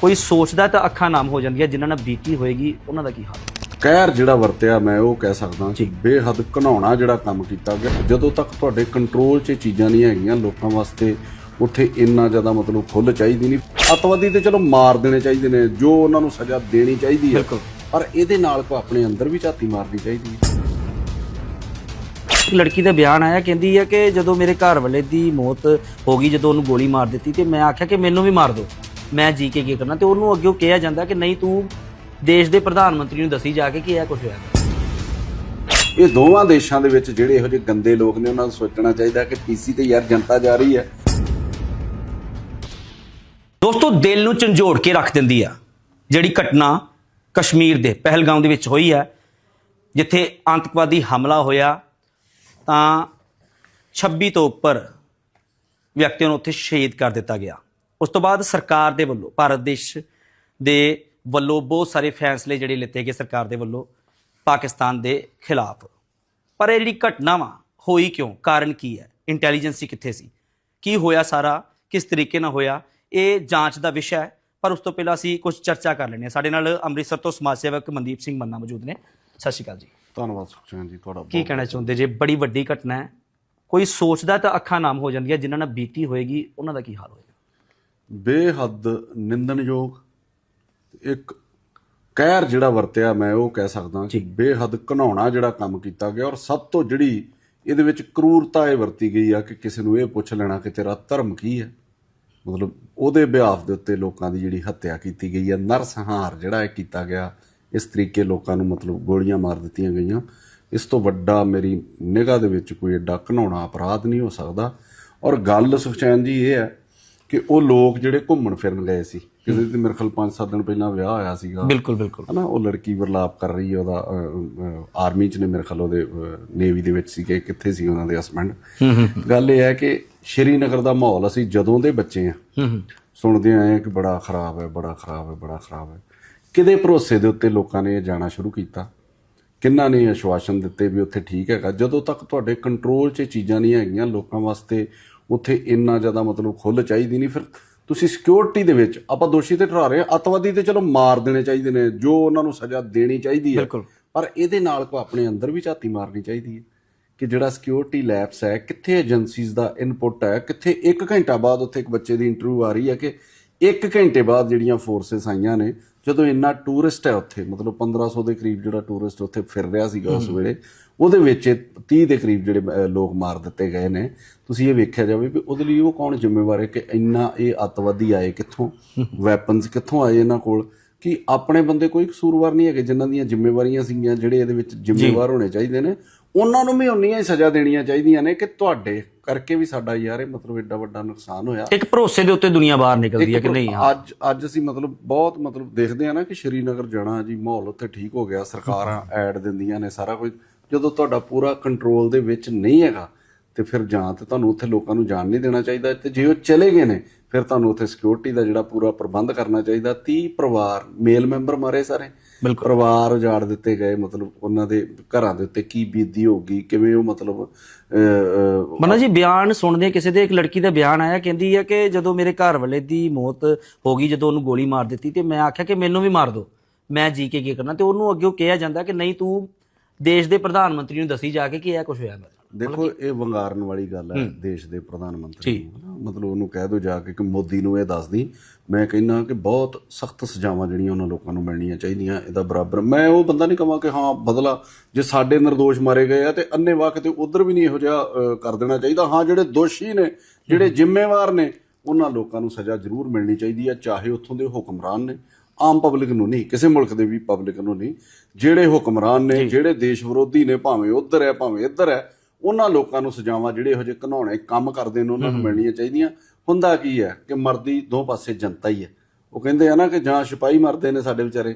ਕੋਈ ਸੋਚਦਾ ਤਾਂ ਅੱਖਾਂ ਨਾਮ ਹੋ ਜਾਂਦੀਆਂ ਜਿਨ੍ਹਾਂ ਨਾਲ ਬੀਤੀ ਹੋਏਗੀ ਉਹਨਾਂ ਦਾ ਕੀ ਹਾਲ? ਕਹਿਰ ਜਿਹੜਾ ਵਰਤਿਆ ਮੈਂ ਉਹ ਕਹਿ ਸਕਦਾ ਕਿ ਬੇਹੱਦ ਘਨਾਉਣਾ ਜਿਹੜਾ ਕੰਮ ਕੀਤਾ ਗਿਆ। ਜਦੋਂ ਤੱਕ ਤੁਹਾਡੇ ਕੰਟਰੋਲ 'ਚ ਇਹ ਚੀਜ਼ਾਂ ਨਹੀਂ ਹੈਗੀਆਂ ਲੋਕਾਂ ਵਾਸਤੇ ਉੱਥੇ ਇੰਨਾ ਜ਼ਿਆਦਾ ਮਤਲਬ ਖੁੱਲ ਚਾਹੀਦੀ ਨਹੀਂ। ਅਤਵਾਦੀ ਤੇ ਚਲੋ ਮਾਰ ਦੇਣੇ ਚਾਹੀਦੇ ਨੇ ਜੋ ਉਹਨਾਂ ਨੂੰ ਸਜ਼ਾ ਦੇਣੀ ਚਾਹੀਦੀ ਹੈ। ਬਿਲਕੁਲ। ਪਰ ਇਹਦੇ ਨਾਲ ਕੋ ਆਪਣੇ ਅੰਦਰ ਵੀ ਝਾਤੀ ਮਾਰਨੀ ਚਾਹੀਦੀ ਹੈ। ਇੱਕ ਲੜਕੀ ਦਾ ਬਿਆਨ ਆਇਆ ਕਹਿੰਦੀ ਹੈ ਕਿ ਜਦੋਂ ਮੇਰੇ ਘਰ ਵਾਲੇ ਦੀ ਮੌਤ ਹੋ ਗਈ ਜਦੋਂ ਉਹਨੂੰ ਗੋਲੀ ਮਾਰ ਦਿੱਤੀ ਤੇ ਮੈਂ ਆਖਿਆ ਕਿ ਮੈਨੂੰ ਵੀ ਮਾਰ ਦਿਓ। ਮੈਂ ਜੀ ਕੇ ਕੀ ਕਰਨਾ ਤੇ ਉਹਨੂੰ ਅੱਗੇ ਕਿਹਾ ਜਾਂਦਾ ਕਿ ਨਹੀਂ ਤੂੰ ਦੇਸ਼ ਦੇ ਪ੍ਰਧਾਨ ਮੰਤਰੀ ਨੂੰ ਦੱਸੀ ਜਾ ਕੇ ਕਿ ਇਹ ਕੁਝ ਹੋਇਆ। ਇਹ ਦੋਵਾਂ ਦੇਸ਼ਾਂ ਦੇ ਵਿੱਚ ਜਿਹੜੇ ਇਹੋ ਜਿਹੇ ਗੰਦੇ ਲੋਕ ਨੇ ਉਹਨਾਂ ਨੂੰ ਸੋਚਣਾ ਚਾਹੀਦਾ ਕਿ ਪੀਸੀ ਤੇ ਯਾਰ ਜਨਤਾ ਜਾ ਰਹੀ ਹੈ। ਦੋਸਤੋ ਦਿਲ ਨੂੰ ਝੰਜੋੜ ਕੇ ਰੱਖ ਦਿੰਦੀ ਆ ਜਿਹੜੀ ਘਟਨਾ ਕਸ਼ਮੀਰ ਦੇ ਪਹਿਲਗਾਮ ਦੇ ਵਿੱਚ ਹੋਈ ਹੈ। ਜਿੱਥੇ ਆਤੰਕਵਾਦੀ ਹਮਲਾ ਹੋਇਆ ਤਾਂ 26 ਤੋਂ ਉੱਪਰ ਵਿਅਕਤੀਆਂ ਨੂੰ ਉੱਥੇ ਸ਼ਹੀਦ ਕਰ ਦਿੱਤਾ ਗਿਆ। ਉਸ ਤੋਂ ਬਾਅਦ ਸਰਕਾਰ ਦੇ ਵੱਲੋਂ ਭਾਰਤ ਦੇਸ਼ ਦੇ ਵੱਲੋਂ ਬਹੁਤ ਸਾਰੇ ਫੈਸਲੇ ਜਿਹੜੇ ਲਿੱਤੇ ਗਏ ਸਰਕਾਰ ਦੇ ਵੱਲੋਂ ਪਾਕਿਸਤਾਨ ਦੇ ਖਿਲਾਫ। ਪਰ ਇਹ ਜਿਹੜੀ ਘਟਨਾ ਵਾ ਹੋਈ ਕਿਉਂ? ਕਾਰਨ ਕੀ ਹੈ? ਇੰਟੈਲੀਜੈਂਸੀ ਕਿੱਥੇ ਸੀ? ਕੀ ਹੋਇਆ ਸਾਰਾ? ਕਿਸ ਤਰੀਕੇ ਨਾਲ ਹੋਇਆ? ਇਹ ਜਾਂਚ ਦਾ ਵਿਸ਼ਾ ਹੈ। ਪਰ ਉਸ ਤੋਂ ਪਹਿਲਾਂ ਅਸੀਂ ਕੁਝ ਚਰਚਾ ਕਰ ਲੈਂਦੇ ਹਾਂ। ਸਾਡੇ ਨਾਲ ਅੰਮ੍ਰਿਤਸਰ ਤੋਂ ਸਮਾਜ ਸੇਵਕ ਮਨਦੀਪ ਸਿੰਘ ਮੰਨਾ ਮੌਜੂਦ ਨੇ। ਸਤਿ ਸ਼੍ਰੀ ਅਕਾਲ ਜੀ। ਧੰਨਵਾਦ ਸੁਖਚੈਨ ਜੀ ਤੁਹਾਡਾ ਕੀ ਕਹਿਣਾ ਚਾਹੁੰਦੇ? ਜੇ ਬੜੀ ਵੱਡੀ ਘਟਨਾ ਹੈ ਕੋਈ ਸੋਚਦਾ ਤਾਂ ਅੱਖਾਂ ਨਾਮ ਹੋ ਜਾਂਦੀਆਂ। ਜਿਨ੍ਹਾਂ ਨਾਲ ਬੀਤੀ ਹੋਏਗੀ ਉਹਨਾਂ ਦਾ ਕੀ ਹਾਲ ਹੋਏਗਾ? ਬੇਹੱਦ ਨਿੰਦਣਯੋਗ ਇੱਕ ਕਹਿਰ ਜਿਹੜਾ ਵਰਤਿਆ ਮੈਂ ਉਹ ਕਹਿ ਸਕਦਾ ਕਿ ਬੇਹੱਦ ਘਨਾਉਣਾ ਜਿਹੜਾ ਕੰਮ ਕੀਤਾ ਗਿਆ ਔਰ ਸਭ ਤੋਂ ਜਿਹੜੀ ਇਹਦੇ ਵਿੱਚ ਕਰੂਰਤਾ ਇਹ ਵਰਤੀ ਗਈ ਆ ਕਿ ਕਿਸੇ ਨੂੰ ਇਹ ਪੁੱਛ ਲੈਣਾ ਕਿ ਤੇਰਾ ਧਰਮ ਕੀ ਹੈ। ਮਤਲਬ ਉਹਦੇ ਬਿਹਾਫ ਦੇ ਉੱਤੇ ਲੋਕਾਂ ਦੀ ਜਿਹੜੀ ਹੱਤਿਆ ਕੀਤੀ ਗਈ ਹੈ ਨਰਸੰਹਾਰ ਜਿਹੜਾ ਇਹ ਕੀਤਾ ਗਿਆ ਇਸ ਤਰੀਕੇ ਲੋਕਾਂ ਨੂੰ ਮਤਲਬ ਗੋਲੀਆਂ ਮਾਰ ਦਿੱਤੀਆਂ ਗਈਆਂ। ਇਸ ਤੋਂ ਵੱਡਾ ਮੇਰੀ ਨਿਗਾਹ ਦੇ ਵਿੱਚ ਕੋਈ ਏਡਾ ਘਨਾਉਣਾ ਅਪਰਾਧ ਨਹੀਂ ਹੋ ਸਕਦਾ। ਔਰ ਗੱਲ ਸੁਖਚੈਨ ਜੀ ਇਹ ਹੈ ਕਿ ਉਹ ਲੋਕ ਜਿਹੜੇ ਘੁੰਮਣ ਫਿਰਨ ਗਏ ਸੀ। ਕਿਸੇ ਦੇ ਮੇਰੇ ਖਿਆਲ 5-7 ਦਿਨ ਪਹਿਲਾਂ ਵਿਆਹ ਹੋਇਆ ਸੀਗਾ। ਬਿਲਕੁਲ ਬਿਲਕੁਲ। ਹਨਾ ਉਹ ਲੜਕੀ ਵਰਲਾਪ ਕਰ ਰਹੀ ਹੈ ਉਹਦਾ ਆਰਮੀ ਚ ਨੇ ਮੇਰੇ ਖਿਆਲ ਉਹਦੇ ਨੇਵੀ ਦੇ ਵਿੱਚ ਸੀਗੇ ਕਿੱਥੇ ਸੀ ਉਹਨਾਂ ਦੇ ਹਸਬੰਡ। ਗੱਲ ਇਹ ਹੈ ਕਿ ਸ਼੍ਰੀਨਗਰ ਦਾ ਮਾਹੌਲ ਅਸੀਂ ਜਦੋਂ ਦੇ ਬੱਚੇ ਆ ਹੂੰ ਹੂੰ। ਸੁਣਦੇ ਆਏ ਕਿ ਬੜਾ ਖਰਾਬ ਹੈ ਬੜਾ ਖਰਾਬ ਹੈ ਬੜਾ ਖਰਾਬ ਹੈ। ਕਿਹਦੇ ਭਰੋਸੇ ਦੇ ਉੱਤੇ ਲੋਕਾਂ ਨੇ ਇਹ ਜਾਣਾ ਸ਼ੁਰੂ ਕੀਤਾ? ਕਿੰਨਾਂ ਨੇ ਆਸ਼ਵਾਸਨ ਦਿੱਤੇ ਵੀ ਉੱਥੇ ਠੀਕ ਹੈਗਾ? ਜਦੋਂ ਤੱਕ ਤੁਹਾਡੇ ਕੰਟਰੋਲ 'ਚ ਇਹ ਚੀਜ਼ਾਂ ਨਹੀਂ ਹੈਗੀਆਂ ਲੋਕਾਂ ਵਾਸਤੇ ਉੱਥੇ ਇੰਨਾ ਜ਼ਿਆਦਾ ਮਤਲਬ ਖੁੱਲ ਚਾਹੀਦੀ ਨਹੀਂ। ਫਿਰ ਤੁਸੀਂ ਸਿਕਿਉਰਿਟੀ ਦੇ ਵਿੱਚ ਆਪਾਂ ਦੋਸ਼ੀ ਤੇ ਠਹਿਰਾ ਰਹੇ ਹਾਂ ਅਤਵਾਦੀ ਤੇ ਚਲੋ ਮਾਰ ਦੇਣੇ ਚਾਹੀਦੇ ਨੇ ਜੋ ਉਹਨਾਂ ਨੂੰ ਸਜ਼ਾ ਦੇਣੀ ਚਾਹੀਦੀ ਹੈ। ਪਰ ਇਹਦੇ ਨਾਲ ਕੋ ਆਪਣੇ ਅੰਦਰ ਵੀ ਝਾਤੀ ਮਾਰਨੀ ਚਾਹੀਦੀ ਹੈ ਕਿ ਜਿਹੜਾ ਸਿਕਿਉਰਿਟੀ ਲੈਪਸ ਹੈ ਕਿੱਥੇ ਏਜੰਸੀਜ਼ ਦਾ ਇਨਪੁਟ ਹੈ ਕਿੱਥੇ 1 ਘੰਟਾ ਬਾਅਦ ਉੱਥੇ ਇੱਕ ਬੱਚੇ ਦੀ ਇੰਟਰਵਿਊ ਆ ਰਹੀ ਹੈ ਕਿ 1 ਘੰਟੇ ਬਾਅਦ ਜਿਹੜੀਆਂ ਫੋਰਸਸ ਆਈਆਂ ਨੇ ਜਦੋਂ ਇੰਨਾ ਟੂਰਿਸਟ ਹੈ ਉੱਥੇ ਮਤਲਬ 1500 ਦੇ ਕਰੀਬ ਜਿਹੜਾ ਟੂਰਿਸਟ ਉੱਥੇ ਫਿਰ ਰਿਹਾ ਸੀਗਾ ਉਸ ਵੇਲੇ ਉਹਦੇ ਵਿੱਚ ਇਹ 30 ਦੇ ਕਰੀਬ ਜਿਹੜੇ ਲੋਕ ਮਾਰ ਦਿੱਤੇ ਗਏ ਨੇ। ਤੁਸੀਂ ਇਹ ਵੇਖਿਆ ਜਾਵੇ ਵੀ ਉਹਦੇ ਲਈ ਉਹ ਕੌਣ ਜ਼ਿੰਮੇਵਾਰ ਹੈ ਕਿ ਇੰਨਾ ਇਹ ਅੱਤਵਾਦੀ ਆਏ ਕਿੱਥੋਂ? ਵੈਪਨਸ ਕਿੱਥੋਂ ਆਏ ਇਹਨਾਂ ਕੋਲ? ਕਿ ਆਪਣੇ ਬੰਦੇ ਕੋਈ ਕਸੂਰਵਾਰ ਨਹੀਂ ਹੈਗੇ ਜਿਨ੍ਹਾਂ ਦੀਆਂ ਜ਼ਿੰਮੇਵਾਰੀਆਂ ਸੀਗੀਆਂ ਜਿਹੜੇ ਇਹਦੇ ਵਿੱਚ ਜ਼ਿੰਮੇਵਾਰ ਹੋਣੇ ਚਾਹੀਦੇ ਨੇ। ਉਹਨਾਂ ਨੂੰ ਵੀ ਉਨੀਆਂ ਹੀ ਸਜ਼ਾ ਦੇਣੀਆਂ ਚਾਹੀਦੀਆਂ ਨੇ ਕਿ ਤੁਹਾਡੇ ਕਰਕੇ ਵੀ ਸਾਡਾ ਯਾਰ ਇਹ ਮਤਲਬ ਐਡਾ ਵੱਡਾ ਨੁਕਸਾਨ ਹੋਇਆ। ਇੱਕ ਭਰੋਸੇ ਦੇ ਉੱਤੇ ਦੁਨੀਆ ਬਾਹਰ ਨਿਕਲਦੀ ਹੈ ਕਿ ਨਹੀਂ? ਅੱਜ ਅੱਜ ਅਸੀਂ ਮਤਲਬ ਬਹੁਤ ਮਤਲਬ ਦੇਖਦੇ ਆ ਨਾ ਕਿ ਸ਼੍ਰੀਨਗਰ ਜਾਣਾ ਜੀ ਮਾਹੌਲ ਉੱਥੇ ਠੀਕ ਹੋ ਗਿਆ ਸਰਕਾਰਾਂ ਐਡ ਦਿੰਦੀਆਂ ਨੇ ਸਾਰਾ ਕੁਝ। ਜਦੋਂ ਤੁਹਾਡਾ ਪੂਰਾ ਕੰਟਰੋਲ ਦੇ ਵਿੱਚ ਨਹੀਂ ਹੈਗਾ ਤੇ ਫਿਰ ਜਾਂ ਤੇ ਤੁਹਾਨੂੰ ਉੱਥੇ ਲੋਕਾਂ ਨੂੰ ਜਾਣ ਨਹੀਂ ਦੇਣਾ ਚਾਹੀਦਾ ਤੇ ਜੇ ਉਹ ਚਲੇ ਗਏ ਨੇ ਫਿਰ ਤੁਹਾਨੂੰ ਉੱਥੇ ਸਿਕਿਉਰਿਟੀ ਦਾ ਜਿਹੜਾ ਪੂਰਾ ਪ੍ਰਬੰਧ ਕਰਨਾ ਚਾਹੀਦਾ 30 ਪਰਿਵਾਰ ਮੇਲ ਮੈਂਬਰ ਮਾਰੇ ਸਾਰੇ। ਪਰਿਵਾਰ ਉਜਾੜ ਦਿੱਤੇ ਗਏ ਮਤਲਬ ਉਹਨਾਂ ਦੇ ਘਰਾਂ ਦੇ ਉੱਤੇ ਕੀ ਬੀਤੀ ਹੋਗੀ ਕਿਵੇਂ ਉਹ ਮਤਲਬ ਮਨਾ ਜੀ ਬਿਆਨ ਸੁਣਦੇ ਕਿਸੇ ਦੇ ਇੱਕ ਲੜਕੀ ਦਾ ਬਿਆਨ ਆਇਆ ਕਹਿੰਦੀ ਹੈ ਕਿ ਜਦੋਂ ਮੇਰੇ ਘਰ ਵਾਲੇ ਦੀ ਮੌਤ ਹੋ ਗਈ ਜਦੋਂ ਉਹਨੂੰ ਗੋਲੀ ਮਾਰ ਦਿੱਤੀ ਤੇ ਮੈਂ ਆਖਿਆ ਕਿ ਮੈਨੂੰ ਵੀ ਮਾਰ ਦਿਓ ਮੈਂ ਜੀ ਕੇ ਕੀ ਕਰਨਾ ਤੇ ਉਹਨੂੰ ਅੱਗੇ ਕਿਹਾ ਜਾਂਦਾ ਕਿ ਨਹੀਂ ਤੂੰ ਦੇਸ਼ ਦੇ ਪ੍ਰਧਾਨ ਮੰਤਰੀ ਨੂੰ ਦੱਸੀ ਜਾ ਕੇ ਕਿ ਇਹ ਕੁਝ ਹੋਇਆ ਮੇਰੇ ਨਾਲ। ਦੇਖੋ ਇਹ ਵੰਗਾਰਨ ਵਾਲੀ ਗੱਲ ਹੈ ਦੇਸ਼ ਦੇ ਪ੍ਰਧਾਨ ਮੰਤਰੀ ਨੂੰ। ਮਤਲਬ ਉਹਨੂੰ ਕਹਿ ਦੋ ਜਾ ਕੇ ਕਿ ਮੋਦੀ ਨੂੰ ਇਹ ਦੱਸਦੀ ਮੈਂ ਕਹਿੰਦਾ ਕਿ ਬਹੁਤ ਸਖਤ ਸਜ਼ਾਵਾਂ ਜਿਹੜੀਆਂ ਉਹਨਾਂ ਲੋਕਾਂ ਨੂੰ ਮਿਲਣੀਆਂ ਚਾਹੀਦੀਆਂ ਇਹਦਾ ਬਰਾਬਰ ਮੈਂ ਉਹ ਬੰਦਾ ਨਹੀਂ ਕਹਾਂ ਕਿ ਹਾਂ ਬਦਲਾ ਜੇ ਸਾਡੇ ਨਿਰਦੋਸ਼ ਮਾਰੇ ਗਏ ਆ ਤੇ ਅੰਨੇ ਵਾਹ ਕਿਤੇ ਉਧਰ ਵੀ ਨਹੀਂ ਇਹੋ ਜਿਹਾ ਕਰ ਦੇਣਾ ਚਾਹੀਦਾ ਹਾਂ ਜਿਹੜੇ ਦੋਸ਼ੀ ਨੇ ਜਿਹੜੇ ਜ਼ਿੰਮੇਵਾਰ ਨੇ ਉਹਨਾਂ ਲੋਕਾਂ ਨੂੰ ਸਜ਼ਾ ਜ਼ਰੂਰ ਮਿਲਣੀ ਚਾਹੀਦੀ ਹੈ ਚਾਹੇ ਉੱਥੋਂ ਦੇ ਹੁਕਮਰਾਨ ਨੇ ਆਮ ਪਬਲਿਕ ਨੂੰ ਨਹੀਂ ਕਿਸੇ ਮੁਲਕ ਦੇ ਵੀ ਪਬਲਿਕ ਨੂੰ ਨਹੀਂ ਜਿਹੜੇ ਹੁਕਮਰਾਨ ਨੇ ਜਿਹੜੇ ਦੇਸ਼ ਵਿਰੋਧੀ ਨੇ ਭਾਵੇਂ ਉਧਰ ਹੈ ਭਾਵੇਂ ਇੱਧਰ ਹੈ ਉਹਨਾਂ ਲੋਕਾਂ ਨੂੰ ਸਜ਼ਾਵਾਂ ਜਿਹੜੇ ਇਹੋ ਜਿਹੇ ਘਨਾਉਣੇ ਕੰਮ ਕਰਦੇ ਨੇ ਉਹਨਾਂ ਨੂੰ ਮਿਲਣੀਆਂ ਚਾਹੀਦੀਆਂ। ਹੁੰਦਾ ਕੀ ਹੈ ਕਿ ਮਰਦੀ ਦੋ ਪਾਸੇ ਜਨਤਾ ਹੀ ਹੈ। ਉਹ ਕਹਿੰਦੇ ਆ ਨਾ ਕਿ ਜਾਂ ਸਿਪਾਹੀ ਮਰਦੇ ਨੇ ਸਾਡੇ ਵਿਚਾਰੇ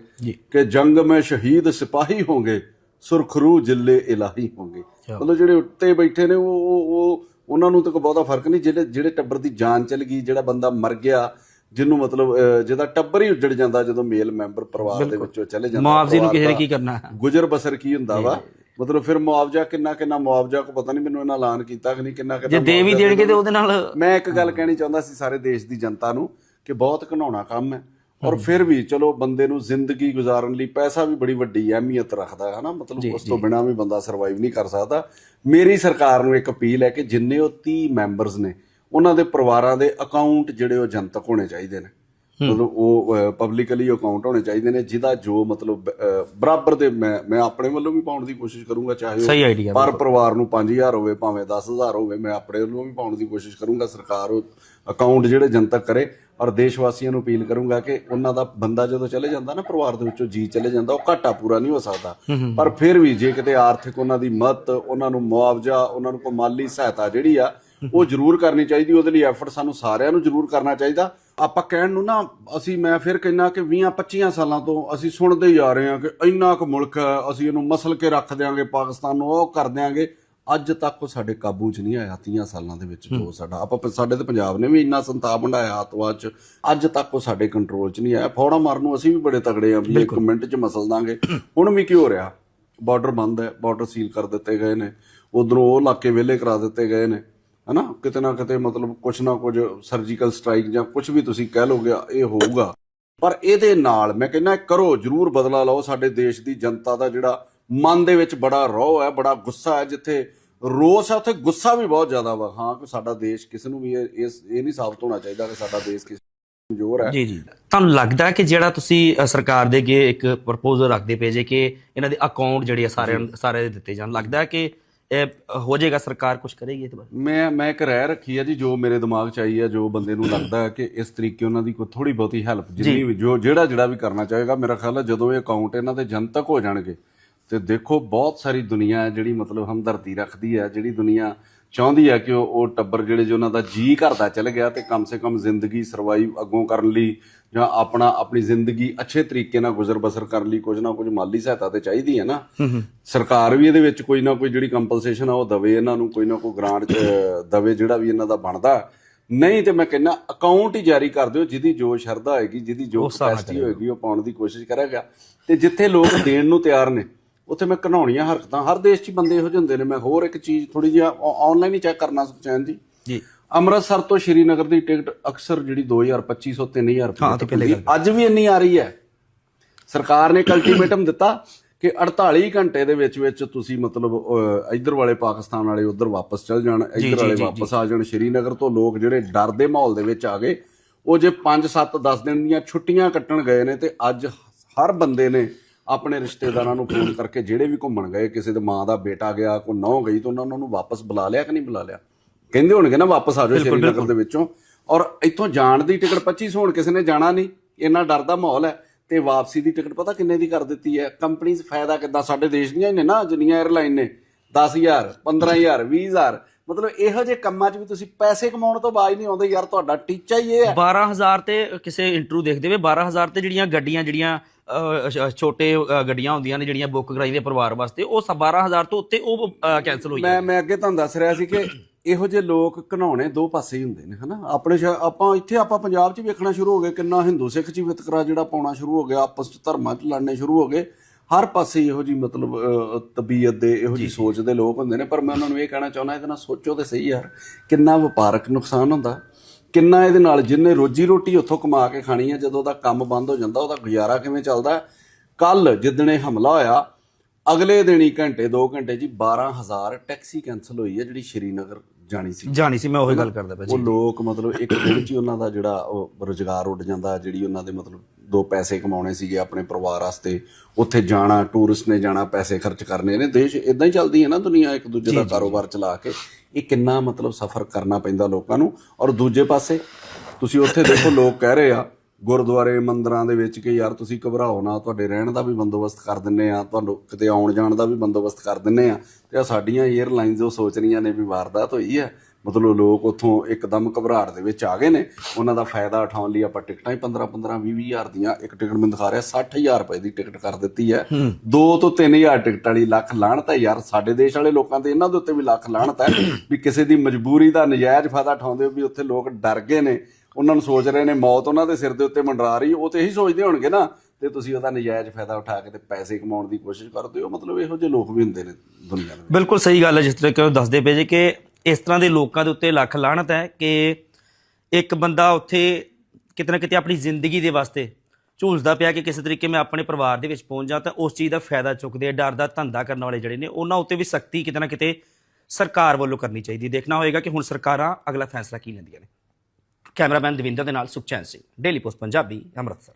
ਕਿ ਜੰਗ ਮੈਂ ਸ਼ਹੀਦ ਸਿਪਾਹੀ ਹੋਣਗੇ ਸੁਰਖਰੂ ਜਿੱਲੇ ਇਲਾਹੀ ਹੋਣਗੇ ਮਤਲਬ ਜਿਹੜੇ ਉੱਤੇ ਬੈਠੇ ਨੇ ਉਹ ਉਹ ਉਹ ਉਹਨਾਂ ਨੂੰ ਤਾਂ ਕੋਈ ਬਹੁਤਾ ਫ਼ਰਕ ਨਹੀਂ ਜਿਹੜੇ ਜਿਹੜੇ ਟੱਬਰ ਦੀ ਜਾਨ ਚਲ ਗਈ ਜਿਹੜਾ ਬੰਦਾ ਮਰ ਗਿਆ ਜਿਹਨੂੰ ਮਤਲਬ ਜਿਹਦਾ ਟੱਬਰ ਹੀ ਉੱਜੜ ਜਾਂਦਾ ਜਦੋਂ ਮੇਲ ਮੈਂਬਰ ਪਰਿਵਾਰ ਦੇ ਵਿੱਚੋਂ ਚਲੇ ਜਾਂਦਾ ਮੁਆਵਜ਼ੇ ਨੂੰ ਕਿਸੇ ਨੇ ਕੀ ਕਰਨਾ? ਗੁਜ਼ਰ ਬਸਰ ਕੀ ਹੁੰਦਾ ਵਾ? ਮਤਲਬ ਫਿਰ ਮੁਆਵਜ਼ਾ ਕਿੰਨਾ ਕਿੰਨਾ ਮੁਆਵਜ਼ਾ ਕੋ ਪਤਾ ਨਹੀਂ ਮੈਨੂੰ ਇਹਨਾਂ ਐਲਾਨ ਕੀਤਾ ਕਿ ਨਹੀਂ ਕਿੰਨਾ ਜੇ ਕਿੰਨਾ ਦੇ ਵੀ ਦੇਣਗੇ ਤੇ ਉਹਦੇ ਨਾਲ ਮੈਂ ਇੱਕ ਗੱਲ ਕਹਿਣੀ ਚਾਹੁੰਦਾ ਸੀ ਸਾਰੇ ਦੇਸ਼ ਦੀ ਜਨਤਾ ਨੂੰ ਕਿ ਬਹੁਤ ਘਨਾਉਣਾ ਕੰਮ ਹੈ। ਔਰ ਫਿਰ ਵੀ ਚਲੋ ਬੰਦੇ ਨੂੰ ਜ਼ਿੰਦਗੀ ਗੁਜ਼ਾਰਨ ਲਈ ਪੈਸਾ ਵੀ ਬੜੀ ਵੱਡੀ ਅਹਿਮੀਅਤ ਰੱਖਦਾ ਹੈ ਹਨਾ? ਮਤਲਬ ਉਸ ਤੋਂ ਬਿਨਾ ਵੀ ਬੰਦਾ ਸਰਵਾਈਵ ਨਹੀਂ ਕਰ ਸਕਦਾ। ਮੇਰੀ ਸਰਕਾਰ ਨੂੰ ਇੱਕ ਅਪੀਲ ਹੈ ਕਿ ਜਿੰਨੇ ਉਹ 30 ਮੈਂਬਰਸ ਨੇ ਉਹਨਾਂ ਦੇ ਪਰਿਵਾਰਾਂ ਦੇ ਅਕਾਊਂਟ ਜਿਹੜੇ ਉਹ ਜਨਤਕ ਹੋਣੇ ਚਾਹੀਦੇ ਨੇ। ਮਤਲਬ ਉਹ ਪਬਲਿਕਲੀ ਅਕਾਊਂਟ ਹੋਣੇ ਚਾਹੀਦੇ ਨੇ ਜਿਹਦਾ ਜੋ ਮਤਲਬ ਬਰਾਬਰ ਦੇ ਮੈਂ ਮੈਂ ਆਪਣੇ ਵੱਲੋਂ ਵੀ ਪਾਉਣ ਦੀ ਕੋਸ਼ਿਸ਼ ਕਰੂੰਗਾ ਚਾਹੇ ਉਹ ਸਹੀ ਆਈਡੀਆ ਪਰ ਪਰਿਵਾਰ ਨੂੰ 5000 ਹੋਵੇ ਭਾਵੇਂ 10000 ਹੋਵੇ ਮੈਂ ਆਪਣੇ ਵੱਲੋਂ ਵੀ ਪਾਉਣ ਦੀ ਕੋਸ਼ਿਸ਼ ਕਰੂੰਗਾ ਸਰਕਾਰ ਉਹ ਅਕਾਊਂਟ ਜਿਹੜੇ ਜਨਤਕ ਕਰੇ ਔਰ ਦੇਸ਼ ਵਾਸੀਆਂ ਨੂੰ ਅਪੀਲ ਕਰੂੰਗਾ ਕਿ ਉਹਨਾਂ ਦਾ ਬੰਦਾ ਜਦੋਂ ਚਲੇ ਜਾਂਦਾ ਨਾ ਪਰਿਵਾਰ ਦੇ ਵਿੱਚੋਂ ਜੀ ਚਲੇ ਜਾਂਦਾ ਉਹ ਘਾਟਾ ਪੂਰਾ ਨਹੀਂ ਹੋ ਸਕਦਾ। ਪਰ ਫਿਰ ਵੀ ਜੇ ਕਿਤੇ ਆਰਥਿਕ ਉਹਨਾਂ ਦੀ ਮਦਦ ਉਹਨਾਂ ਨੂੰ ਮੁਆਵਜ਼ਾ ਉਹਨਾਂ ਨੂੰ ਕੋਈ ਮਾਲੀ ਸਹਾਇਤਾ ਜਿਹੜੀ ਆ ਉਹ ਜ਼ਰੂਰ ਕਰਨੀ ਚਾਹੀਦੀ ਉਹਦੇ ਲਈ ਐਫਰਟ ਸਾਨੂੰ ਸਾਰਿਆਂ ਨੂੰ ਜ਼ਰੂਰ ਕਰਨਾ ਚਾਹੀਦਾ। ਆਪਾਂ ਕਹਿਣ ਨੂੰ ਨਾ ਅਸੀਂ ਮੈਂ ਫਿਰ ਕਹਿੰਨਾ ਕਿ 20 25 ਸਾਲਾਂ ਤੋਂ ਅਸੀਂ ਸੁਣਦੇ ਹੀ ਆ ਰਹੇ ਹਾਂ ਕਿ ਇੰਨਾ ਕੁ ਮੁਲਕ ਹੈ ਅਸੀਂ ਇਹਨੂੰ ਮਸਲ ਕੇ ਰੱਖ ਦਿਆਂਗੇ ਪਾਕਿਸਤਾਨ ਨੂੰ ਉਹ ਕਰ ਦਿਆਂਗੇ। ਅੱਜ ਤੱਕ ਉਹ ਸਾਡੇ ਕਾਬੂ 'ਚ ਨਹੀਂ ਆਇਆ 30 ਸਾਲਾਂ ਦੇ ਵਿੱਚ ਜੋ ਸਾਡਾ ਆਪਾਂ ਸਾਡੇ ਤੇ ਪੰਜਾਬ ਨੇ ਵੀ ਇੰਨਾ ਸੰਤਾਪ ਹੰਡਾਇਆ ਆਤਵਾਦ 'ਚ ਅੱਜ ਤੱਕ ਉਹ ਸਾਡੇ ਕੰਟਰੋਲ 'ਚ ਨਹੀਂ ਆਇਆ। ਫੌੜਾ ਮਾਰਨ ਨੂੰ ਅਸੀਂ ਵੀ ਬੜੇ ਤਗੜੇ ਆ ਵੀ ਇੱਕ ਮਿੰਟ 'ਚ ਮਸਲ ਦਾਂਗੇ। ਹੁਣ ਵੀ ਕੀ ਹੋ ਰਿਹਾ? ਬਾਰਡਰ ਬੰਦ ਹੈ ਬਾਰਡਰ ਸੀਲ ਕਰ ਦਿੱਤੇ ਗਏ ਨੇ। ਉਧਰੋਂ ਉਹ ਇਲਾਕੇ ਵਿਹਲੇ ਕਰਾ ਦਿੱਤੇ ਗਏ ਨੇ। ਹਨਾ? ਕਿਤੇ ਨਾ ਕਿਤੇ ਮਤਲਬ ਕੁਛ ਨਾ ਕੁਝ ਸਰਜੀਕਲ ਸਟ੍ਰਾਈਕ ਜਾਂ ਕੁਝ ਵੀ ਤੁਸੀਂ ਕਹਿ ਲੋਗੇ ਇਹ ਹੋਊਗਾ। ਪਰ ਇਹਦੇ ਨਾਲ ਮੈਂ ਕਹਿੰਦਾ ਕਰੋ ਜਰੂਰ ਬਦਲਾ ਲਓ। ਸਾਡੇ ਦੇਸ਼ ਦੀ ਜਨਤਾ ਦਾ ਜਿਹੜਾ ਮਨ ਦੇ ਵਿੱਚ ਬੜਾ ਰੋਹ ਹੈ ਬੜਾ ਗੁੱਸਾ ਹੈ ਜਿੱਥੇ ਰੋਸ ਹੈ ਉੱਥੇ ਗੁੱਸਾ ਵੀ ਬਹੁਤ ਜ਼ਿਆਦਾ ਵਾ। ਹਾਂ ਕਿ ਸਾਡਾ ਦੇਸ਼ ਕਿਸ ਨੂੰ ਵੀ ਇਸ ਇਹ ਨਹੀਂ ਸਾਬਤ ਹੋਣਾ ਚਾਹੀਦਾ ਕਿ ਸਾਡਾ ਦੇਸ਼ ਕਿਸ ਕਮਜ਼ੋਰ ਹੈ। ਜੀ ਜੀ। ਤੁਹਾਨੂੰ ਲੱਗਦਾ ਕਿ ਜਿਹੜਾ ਤੁਸੀਂ ਸਰਕਾਰ ਦੇ ਅੱਗੇ ਇੱਕ ਪ੍ਰਪੋਜ਼ਲ ਰੱਖਦੇ ਪਏ ਜੇ ਕਿ ਇਹਨਾਂ ਦੇ ਅਕਾਊਂਟ ਜਿਹੜੇ ਆ ਸਾਰਿਆਂ ਸਾਰੇ ਦਿੱਤੇ ਜਾਣ? ਲੱਗਦਾ ਹੈ ਕਿ ਇਹ ਹੋ ਜਾਏਗਾ ਸਰਕਾਰ ਕੁਝ ਕਰੇਗੀ ਇਹਦੇ ਬਾਰੇ? ਮੈਂ ਮੈਂ ਇੱਕ ਰਾਏ ਰੱਖੀ ਹੈ ਜੀ ਜੋ ਮੇਰੇ ਦਿਮਾਗ 'ਚ ਆਈ ਹੈ ਜੋ ਬੰਦੇ ਨੂੰ ਲੱਗਦਾ ਹੈ ਕਿ ਇਸ ਤਰੀਕੇ ਉਹਨਾਂ ਦੀ ਕੋਈ ਥੋੜੀ ਬਹੁਤੀ ਹੈਲਪ ਜਿੰਨੀ ਵੀ ਜੋ ਜਿਹੜਾ ਜਿਹੜਾ ਵੀ ਕਰਨਾ ਚਾਹੇਗਾ ਮੇਰਾ ਖਿਆਲ ਹੈ ਜਦੋਂ ਇਹ ਅਕਾਊਂਟ ਇਹਨਾਂ ਦੇ ਜਨਤਕ ਹੋ ਜਾਣਗੇ ਤੇ ਦੇਖੋ ਬਹੁਤ ਸਾਰੀ ਦੁਨੀਆ ਹੈ ਜਿਹੜੀ ਮਤਲਬ ਹਮਦਰਦੀ ਰੱਖਦੀ ਹੈ ਜਿਹੜੀ ਦੁਨੀਆ ਚਾਹੁੰਦੀ ਹੈ ਕਿ ਉਹ ਉਹ ਟੱਬਰ ਜਿਹੜੇ ਜੋ ਉਹਨਾਂ ਦਾ ਜੀ ਕਰਦਾ ਚਲ ਗਿਆ ਤੇ ਕਮ ਸੇ ਕਮ ਜ਼ਿੰਦਗੀ ਸਰਵਾਈਵ ਅੱਗੋਂ ਕਰਨ ਲਈ ਜਾਂ ਆਪਣਾ ਆਪਣੀ ਜ਼ਿੰਦਗੀ ਅੱਛੇ ਤਰੀਕੇ ਨਾਲ ਗੁਜ਼ਰ ਬਸਰ ਕਰਨ ਲਈ ਕੁਝ ਨਾ ਕੁਝ ਮਾਲੀ ਸਹਾਇਤਾ ਤੇ ਚਾਹੀਦੀ ਹੈ ਨਾ। ਸਰਕਾਰ ਵੀ ਇਹਦੇ ਵਿੱਚ ਕੋਈ ਨਾ ਕੋਈ ਜਿਹੜੀ ਕੰਪਨਸੇਸ਼ਨ ਆ ਉਹ ਦਵੇ ਇਹਨਾਂ ਨੂੰ ਕੋਈ ਨਾ ਕੋਈ ਗ੍ਰਾਂਟ ਦਵੇ ਜਿਹੜਾ ਵੀ ਇਹਨਾਂ ਦਾ ਬਣਦਾ। ਨਹੀਂ ਤੇ ਮੈਂ ਕਹਿੰਦਾ ਅਕਾਊਂਟ ਹੀ ਜਾਰੀ ਕਰ ਦਿਓ ਜਿਹਦੀ ਜੋ ਸ਼ਰਧਾ ਹੋਏਗੀ ਜਿਹਦੀ ਜੋ ਕਪੈਸਿਟੀ ਹੋਏਗੀ ਉਹ ਪਾਉਣ ਦੀ ਕੋਸ਼ਿਸ਼ ਕਰੇਗਾ ਤੇ ਜਿੱਥੇ ਲੋਕ ਦੇਣ ਨੂੰ ਤਿਆਰ ਨੇ ਉੱਥੇ ਮੈਂ ਘਨਾਉਣੀਆਂ ਹਰਕਤਾਂ। ਹਰ ਦੇਸ਼ 'ਚ ਬੰਦੇ ਇਹੋ ਜਿਹੇ ਹੁੰਦੇ ਨੇ। ਮੈਂ ਹੋਰ ਇੱਕ ਚੀਜ਼ ਥੋੜੀ ਜਿਹੀ ਆਨਲਾਈਨ ਹੀ ਚੈੱਕ ਕਰਨਾ ਸੁਚੈਨ ਜੀ। ਜੀ। ਅੰਮ੍ਰਿਤਸਰ ਤੋਂ ਸ਼੍ਰੀਨਗਰ ਦੀ ਟਿਕਟ ਅਕਸਰ ਜਿਹੜੀ 2025 3000 ਰੁਪਏ ਹਾਂ, ਤੇ ਪਹਿਲੇ ਹੁੰਦੀ, ਅੱਜ ਵੀ ਇੰਨੀ ਆ ਰਹੀ ਹੈ। ਸਰਕਾਰ ਨੇ ਇੱਕ ਅਲਟੀਮੇਟਮ ਦਿੱਤਾ ਕਿ 48 ਘੰਟੇ ਦੇ ਵਿੱਚ ਵਿੱਚ ਤੁਸੀਂ ਮਤਲਬ ਇੱਧਰ ਵਾਲੇ ਪਾਕਿਸਤਾਨ ਵਾਲੇ ਉੱਧਰ ਵਾਪਸ ਚਲ ਜਾਣ ਇੱਧਰ ਵਾਲੇ ਵਾਪਸ ਆ ਜਾਣ। ਸ਼੍ਰੀਨਗਰ ਤੋਂ ਲੋਕ ਜਿਹੜੇ ਡਰ ਦੇ ਮਾਹੌਲ ਦੇ ਵਿੱਚ ਆ ਗਏ ਉਹ ਜੇ 5 7 10 ਦਿਨ ਦੀਆਂ ਛੁੱਟੀਆਂ ਕੱਟਣ ਗਏ ਨੇ ਤੇ ਅੱਜ ਹਰ ਬੰਦੇ ਨੇ ਆਪਣੇ ਰਿਸ਼ਤੇਦਾਰਾਂ ਨੂੰ ਫੋਨ ਕਰਕੇ ਜਿਹੜੇ ਵੀ ਘੁੰਮਣ ਗਏ ਕਿਸੇ ਦੇ ਮਾਂ ਦਾ ਬੇਟਾ ਗਿਆ ਕੋਈ ਨੌ ਗਈ ਤਾਂ ਉਹਨਾਂ ਨੂੰ ਵਾਪਸ ਬੁਲਾ ਲਿਆ ਕਿ ਨਹੀਂ ਬੁਲਾ ਲਿਆ? ਕਹਿੰਦੇ ਹੋਣਗੇ ਨਾ ਵਾਪਸ ਆ ਜਾਓ ਸ਼੍ਰੀਨਗਰ ਦੇ ਵਿੱਚੋਂ। ਔਰ ਇੱਥੋਂ ਜਾਣ ਦੀ ਟਿਕਟ 2500 ਹੁਣ ਕਿਸੇ ਨੇ ਜਾਣਾ ਨਹੀਂ। ਇੰਨਾ ਡਰ ਦਾ ਮਾਹੌਲ ਹੈ। ਤੇ ਵਾਪਸੀ ਦੀ ਟਿਕਟ ਪਤਾ ਕਿੰਨੇ ਦੀ ਕਰ ਦਿੱਤੀ ਹੈ? ਕੰਪਨੀਆਂ ਫਾਇਦਾ ਕਿੱਦਾਂ? ਸਾਡੇ ਦੇਸ਼ ਦੀਆਂ ਹੀ ਨੇ ਨਾ ਜਿੰਨੀਆਂ 에ਅਰਲਾਈਨ ਨੇ 10000 15000 20000 ਮਤਲਬ ਇਹੋ ਜਿਹੇ ਕੰਮਾਂ 'ਚ ਵੀ ਤੁਸੀਂ ਪੈਸੇ ਕਮਾਉਣ ਤੋਂ ਬਾਅਦ ਨਹੀਂ ਆਉਂਦੇ। ਯਾਰ ਤੁਹਾਡਾ ਟੀਚਾ ਹੀ ਇਹ ਹੈ। 12000 ਤੇ ਕਿਸੇ ਇੰਟਰਵਿਊ ਦੇਖਦੇ ਵੇ 12000 ਤੇ ਜਿਹੜੀਆਂ ਗੱਡੀਆਂ ਜਿਹੜੀਆਂ ਛੋਟੇ ਗੱਡੀਆਂ ਹੁੰਦੀਆਂ ਨੇ ਜਿਹੜੀਆਂ ਬੁੱਕ ਕਰਾਈਆਂ ਪਰਿਵਾਰ ਵਾਸਤੇ ਉਹ ਸ- 12000 ਤੋਂ ਉੱਤੇ ਉਹ ਕੈਨਸਲ ਹੋਈ ਮੈਂ ਮੈਂ ਅੱਗੇ ਤੁਹਾਨੂੰ ਦੱਸ ਰਿਹਾ ਸੀ ਕਿ ਇਹੋ ਜਿਹੇ ਲੋਕ ਘਨਾਉਣੇ ਦੋ ਪਾਸੇ ਹੀ ਹੁੰਦੇ ਨੇ ਹਨਾ? ਆਪਣੇ ਆਪਾਂ ਇੱਥੇ ਆਪਾਂ ਪੰਜਾਬ 'ਚ ਵੇਖਣਾ ਸ਼ੁਰੂ ਹੋ ਗਏ ਕਿੰਨਾ ਹਿੰਦੂ ਸਿੱਖ 'ਚ ਵਿਤਕਰਾ ਜਿਹੜਾ ਪਾਉਣਾ ਸ਼ੁਰੂ ਹੋ ਗਿਆ ਆਪਸ 'ਚ ਧਰਮਾਂ 'ਚ ਲੜਨੇ ਸ਼ੁਰੂ ਹੋ ਗਏ। ਹਰ ਪਾਸੇ ਇਹੋ ਜੀ ਮਤਲਬ ਤਬੀਅਤ ਦੇ ਇਹੋ ਜੀ ਸੋਚ ਦੇ ਲੋਕ ਹੁੰਦੇ ਨੇ ਪਰ ਮੈਂ ਉਹਨਾਂ ਨੂੰ ਇਹ ਕਹਿਣਾ ਚਾਹੁੰਦਾ ਇਹਦੇ ਨਾਲ ਸੋਚੋ ਤੇ ਸਹੀ ਯਾਰ ਕਿੰਨਾ ਵਪਾਰਕ ਨੁਕਸਾਨ ਹੁੰਦਾ ਕਿੰਨਾ ਇਹਦੇ ਨਾਲ ਜਿੰਨੇ ਰੋਜੀ ਰੋਟੀ ਉੱਥੋਂ ਕਮਾ ਕੇ ਖਾਣੀ ਹੈ ਜਦੋਂ ਉਹਦਾ ਕੰਮ ਬੰਦ ਹੋ ਜਾਂਦਾ ਉਹਦਾ ਗੁਜ਼ਾਰਾ ਕਿਵੇਂ ਚੱਲਦਾ? ਕੱਲ ਜਿੱਦਣੇ ਹਮਲਾ ਹੋਇਆ ਅਗਲੇ ਦਿਨ ਹੀ ਘੰਟੇ 2 ਘੰਟੇ ਜੀ 12000 ਟੈਕਸੀ ਕੈਨਸਲ ਹੋਈ ਹੈ ਜਿਹੜੀ ਸ਼੍ਰੀਨਗਰ ਜਾਣੀ ਸੀ। ਜਾਣੀ ਸੀ ਮੈਂ ਉਹੀ ਗੱਲ ਕਰਦਾ ਪਿਆ ਉਹ ਲੋਕ ਮਤਲਬ ਇੱਕ ਦਿਨ ਚ ਹੀ ਉਹਨਾਂ ਦਾ ਜਿਹੜਾ ਉਹ ਰੋਜ਼ਗਾਰ ਉੱਡ ਜਾਂਦਾ ਜਿਹੜੀ ਉਹਨਾਂ ਦੇ ਮਤਲਬ ਦੋ ਪੈਸੇ ਕਮਾਉਣੇ ਸੀਗੇ ਆਪਣੇ ਪਰਿਵਾਰ ਵਾਸਤੇ ਉੱਥੇ ਜਾਣਾ ਟੂਰਿਸਟ ਨੇ ਜਾਣਾ ਪੈਸੇ ਖਰਚ ਕਰਨੇ ਨੇ। ਦੇਸ਼ ਇਦਾਂ ਹੀ ਚੱਲਦੀ ਹੈ ਨਾ ਦੁਨੀਆ ਇੱਕ ਦੂਜੇ ਦਾ ਕਾਰੋਬਾਰ ਚਲਾ ਕੇ। ਇਹ ਕਿੰਨਾ ਮਤਲਬ ਸਫ਼ਰ ਕਰਨਾ ਪੈਂਦਾ ਲੋਕਾਂ ਨੂੰ। ਔਰ ਦੂਜੇ ਪਾਸੇ ਤੁਸੀਂ ਉੱਥੇ ਦੇਖੋ ਲੋਕ ਕਹਿ ਰਹੇ ਆ ਗੁਰਦੁਆਰੇ ਮੰਦਰਾਂ ਦੇ ਵਿੱਚ ਕਿ ਯਾਰ ਤੁਸੀਂ ਘਬਰਾਓ ਨਾ ਤੁਹਾਡੇ ਰਹਿਣ ਦਾ ਵੀ ਬੰਦੋਬਸਤ ਕਰ ਦਿੰਨੇ ਆ ਤੁਹਾਨੂੰ ਕਿਤੇ ਆਉਣ ਜਾਣ ਦਾ ਵੀ ਬੰਦੋਬਸਤ ਕਰ ਦਿੰਨੇ ਆ। ਤੇ ਆ ਸਾਡੀਆਂ 에ਅਰਲਾਈਨਸ ਉਹ ਸੋਚ ਰਹੀਆਂ ਨੇ ਵੀ ਵਾਰਦਾਤ ਹੋਈ ਹੈ ਮਤਲਬ ਲੋਕ ਉੱਥੋਂ ਇੱਕਦਮ ਘਬਰਾਹਟ ਦੇ ਵਿੱਚ ਆ ਗਏ ਨੇ। ਉਹਨਾਂ ਦਾ ਫਾਇਦਾ ਉਠਾਉਣ ਲਈ ਆਪਾਂ ਟਿਕਟਾਂ ਹੀ 15 15 20 ਹਜ਼ਾਰ ਦੀਆਂ ਇੱਕ ਟਿਕਟ ਮੈਨੂੰ ਦਿਖਾ ਰਿਹਾ 60000 ਰੁਪਏ ਦੀ ਟਿਕਟ ਕਰ ਦਿੱਤੀ ਹੈ। 2 ਤੋਂ 3000 ਟਿਕਟ ਵਾਲੀ ਲੱਖ ਲਾਹਣਤ ਹੈ ਯਾਰ। ਸਾਡੇ ਦੇਸ਼ ਵਾਲੇ ਲੋਕਾਂ ਤੇ ਇਹਨਾਂ ਦੇ ਉੱਤੇ ਵੀ ਲੱਖ ਲਾਹਣਤ ਹੈ ਵੀ ਕਿਸੇ ਦੀ ਮਜਬੂਰੀ ਦਾ ਨਜਾਇਜ਼ ਫਾਇਦਾ ਉਠਾਉਂਦੇ ਹੋ ਵੀ ਉੱਥੇ ਲੋਕ ਡਰ ਗਏ ਨੇ। ਉਹਨਾਂ ਨੂੰ ਸੋਚ ਰਹੇ ਨੇ ਮੌਤ ਉਹਨਾਂ ਦੇ ਸਿਰ ਦੇ ਉੱਤੇ ਮੰਡਰਾ ਰਹੀ, ਉਹ ਤੇ ਇਹੀ ਸੋਚਦੇ ਹੋਣਗੇ ਨਾ, ਤੇ ਤੁਸੀਂ ਉਹਦਾ ਨਜਾਇਜ਼ ਫਾਇਦਾ ਉਠਾ ਕੇ ਤੇ ਪੈਸੇ ਕਮਾਉਣ ਦੀ ਕੋਸ਼ਿਸ਼ ਕਰਦੇ ਹੋ, ਮਤਲਬ ਇਹੋ ਜਿਹੇ ਲੋਕ ਵੀ ਹੁੰਦੇ ਨੇ ਦੁਨੀਆ ਦੇ ਬਿਲਕੁਲ ਸਹੀ ਗੱਲ ਹੈ, ਜਿਸ ਤਰ੍ਹਾਂ ਕਿ ਉਹ ਦੱਸਦੇ ਪਏ ਜੀ ਕਿ ਇਸ ਤਰ੍ਹਾਂ ਦੇ ਲੋਕਾਂ ਦੇ ਉੱਤੇ ਲੱਖ ਲਾਹਣਤ ਹੈ ਕਿ ਇੱਕ ਬੰਦਾ ਉੱਥੇ ਕਿਤੇ ਨਾ ਕਿਤੇ ਆਪਣੀ ਜ਼ਿੰਦਗੀ ਦੇ ਵਾਸਤੇ ਝੂਲਦਾ ਪਿਆ ਕਿ ਕਿਸੇ ਤਰੀਕੇ ਮੈਂ ਆਪਣੇ ਪਰਿਵਾਰ ਦੇ ਵਿੱਚ ਪਹੁੰਚ ਜਾ ਤਾਂ ਉਸ ਚੀਜ਼ ਦਾ ਫਾਇਦਾ ਚੁੱਕਦੇ ਆ, ਡਰ ਦਾ ਧੰਦਾ ਕਰਨ ਵਾਲੇ ਜਿਹੜੇ ਨੇ, ਉਹਨਾਂ ਉੱਤੇ ਵੀ ਸਖਤੀ ਕਿਤੇ ਨਾ ਕਿਤੇ ਸਰਕਾਰ ਵੱਲੋਂ ਕਰਨੀ ਚਾਹੀਦੀ ਦੇਖਣਾ ਹੋਏਗਾ ਕਿ ਹੁਣ ਸਰਕਾਰਾਂ ਅਗਲਾ ਫੈਸਲਾ ਕੀ ਲੈਂਦੀਆਂ ਨੇ। ਕੈਮਰਾਮੈਨ ਦਵਿੰਦਰ ਦੇ ਨਾਲ ਸੁਖਚੈਨ ਸਿੰਘ ਡੇਲੀ ਪੋਸਟ ਪੰਜਾਬੀ ਅੰਮ੍ਰਿਤਸਰ।